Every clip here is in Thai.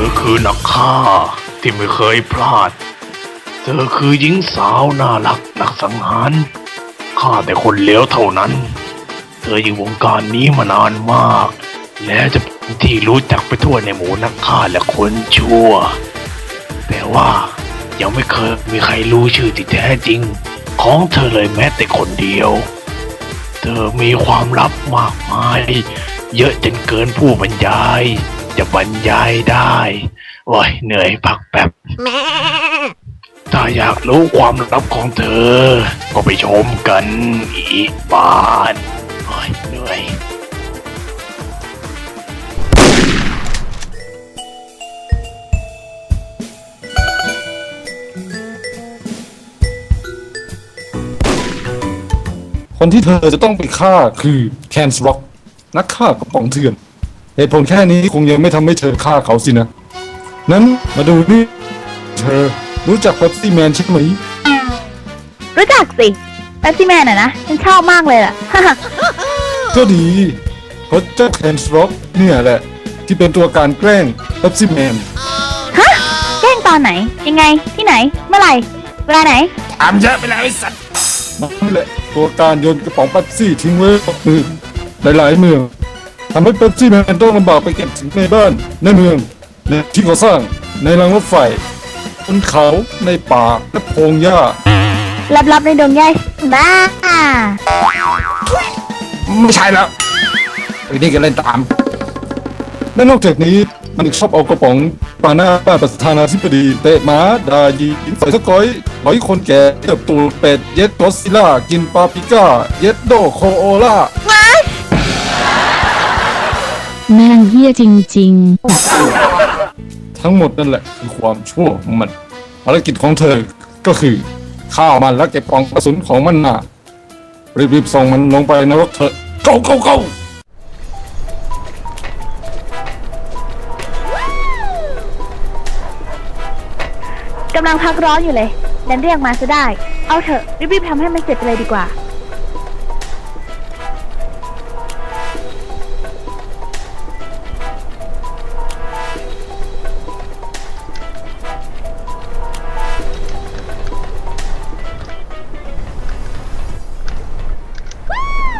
ธอคือนักฆ่าที่ไม่เคยพลาด เธอคือหญิงสาวน่ารักนักสังหารฆ่าแต่คนเลวเท่านั้น เธออยู่วงการนี้มานานมาก และจะเป็นที่รู้จักไปทั่วในหมู่นักฆ่าและคนชั่ว แต่ว่ายังไม่เคยมีใครรู้ชื่อที่แท้จริง ของเธอเลยแม้แต่คนเดียว เธอมีความลับมากมาย เยอะจนเกินผู้บรรยาย จะบรรยายได้โอ้ยเหนื่อยพักแป๊บถ้าอยากรู้ความลับของเธอ ก็ไปชมกันอีกบ้านโอ้ยเหนื่อยคนที่เธอจะต้องไปฆ่าคือแคนสร็อกนักฆ่ากระป๋องเถื่อน เหตุผลแค่นี้คงยังไม่ทำให้เธอฆ่าเขาสินะ นั้นมาดูนี่ เธอรู้จักเ e ปซี่แมนใช่ไหม รู้จักสิแป๊บซี่แมนอะนะฉันชอบมากเลยล่ะ ก็ดีเพราะเจ้าแคนสร็อกเนี่ยแหละ ที่เป็นตัวการแกล้งเ e ปซี่แมน ฮะแกล้งตอนไหน ยังไงที่ไหน เมื่อไหร่ เวลาไหน ถามเยอะไปแล้วไอ้สัตว์ นั่นแหละตัวการโยนกระป๋องเ e ปซี่ทิ้งไว้กับมือหลายๆเมือง ทำให้เ e ปซี่แมนต้องลำบากไปเก็บถึงในบ้าน ในเมือง ในที่ก่อสร้าง ในรางรถไฟบนเขาในป่าและโพรงหญ้าลับๆในดงหญ้าบ้าไม่ใช่แล้วไอ้นี่ก็เล่นตาม และนอกจากนี้มันอีกชอบเอากระป๋องปาหน้าบ้านประธานาธิบดีเตะหมาด่ายิงใส่สกอยหอยคนแก่เติบตูดเป็ด เย็ดกอดซิลล่า กินปาปริก้า เย็ดโดโคโอล่า แม่งเฮี้ยจริง ทั้งหมดนั่นแหละคือความชั่วของมันภารกิจของเธอก็คือฆ่ามันและเก็บกล่องกระสุนของมันมารีบๆส่งมันลงไปนรกเถอะ go go go กำลังพักร้อนอยู่เลยดันเรียกมาซะได้ เอาเถอะรีบๆทำให้มันเสร็จไปเลยดีกว่า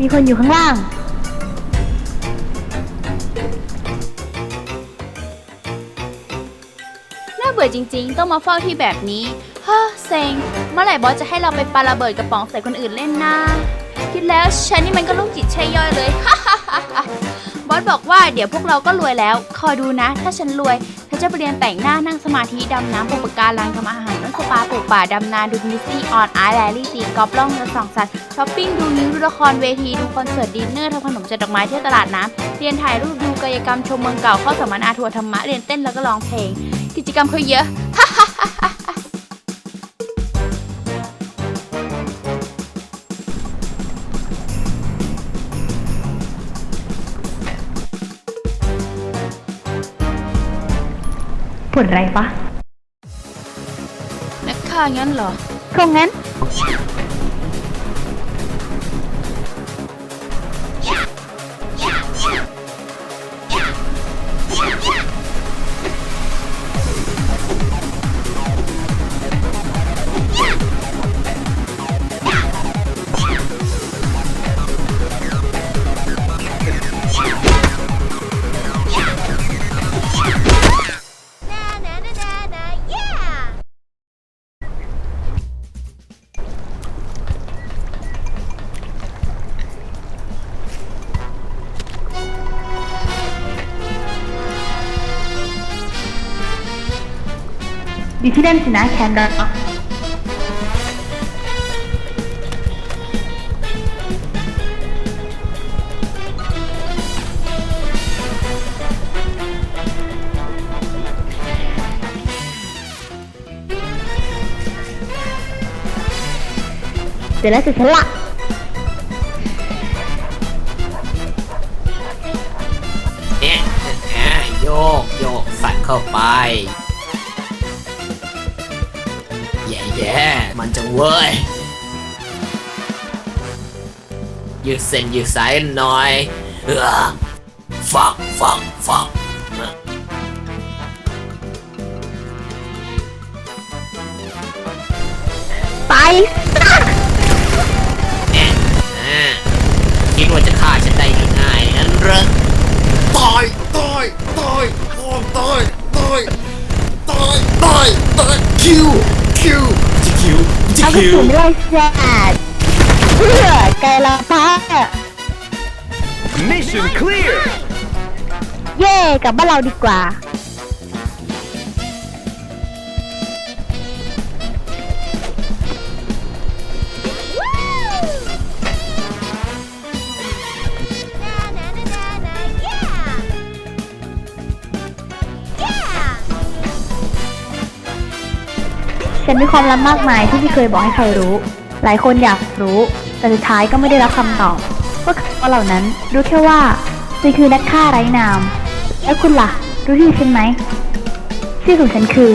มีคนอยู่ข้างล่าง น่าเบื่อจริงๆ ต้องมาเฝ้าที่แบบนี้ เฮ้อเซ็ง เมื่อไหร่บอสจะให้เราไปปาระเบิดกระป๋องใส่คนอื่นเล่นนะคิดแล้วฉันนี่มันก็ลูกจิตใช่ย่อยเลย บอสบอกว่าเดี๋ยวพวกเราก็รวยแล้ว คอยดูนะ ถ้าฉันรวยฉันจะไปเรียนแต่งหน้านั่งสมาธิดำน้ำปลูกปะการังทำอาหารนั่งสปาปลูกป่าดำนาดูมิสซี่ออนไอแลลี่ตีกอล์ฟล่องเรือสองสัตว์ช้อปปิ้งดูนิ้วดูละครเวที ดูคอนเสิร์ตดินเนอร์ทำขนมจัดดอกไม้เที่ยวตลาดน้ำเรียนถ่ายรูปดูกายกรรมชมเมืองเก่าเข้าสัมมนาทัวร์ธรรมะเรียนเต้นแล้วก็ร้องเพลง กิจกรรมเขาเยอะผลอะ ไรปะนักฆ่างั้นเหรอคงงั้น Bir filemsine kendi ثلاثة سلع Yeah. โยก โยก สัตว์เข้าไป แย่แย่มันจังเว้ย ยืดเส้นยืดสายหน่อยเออฟักฟักฟักไปเอ๊ะอ่าคิดว่าจะฆ่าฉันได้ง่ายๆงั้นเหรอตายตายตายตายตายตายตายตายตายคิวคิวจะ คิวจะเอากระคิวสุนไล่แซดเพื่อไกลละพ้า Mission clear เย่กลับบ้านเราดีกว่า ฉันมีความลับมากมายที่ไม่เคยบอกให้ใครรู้ หลายคนอยากรู้ แต่สุดท้ายก็ไม่ได้รับคำตอบพวกเขาเหล่านั้นรู้แค่ว่าฉันคือนักฆ่าไร้นาม แล้วคุณล่ะ รู้ที่ฉันไหมชื่อของฉันคือ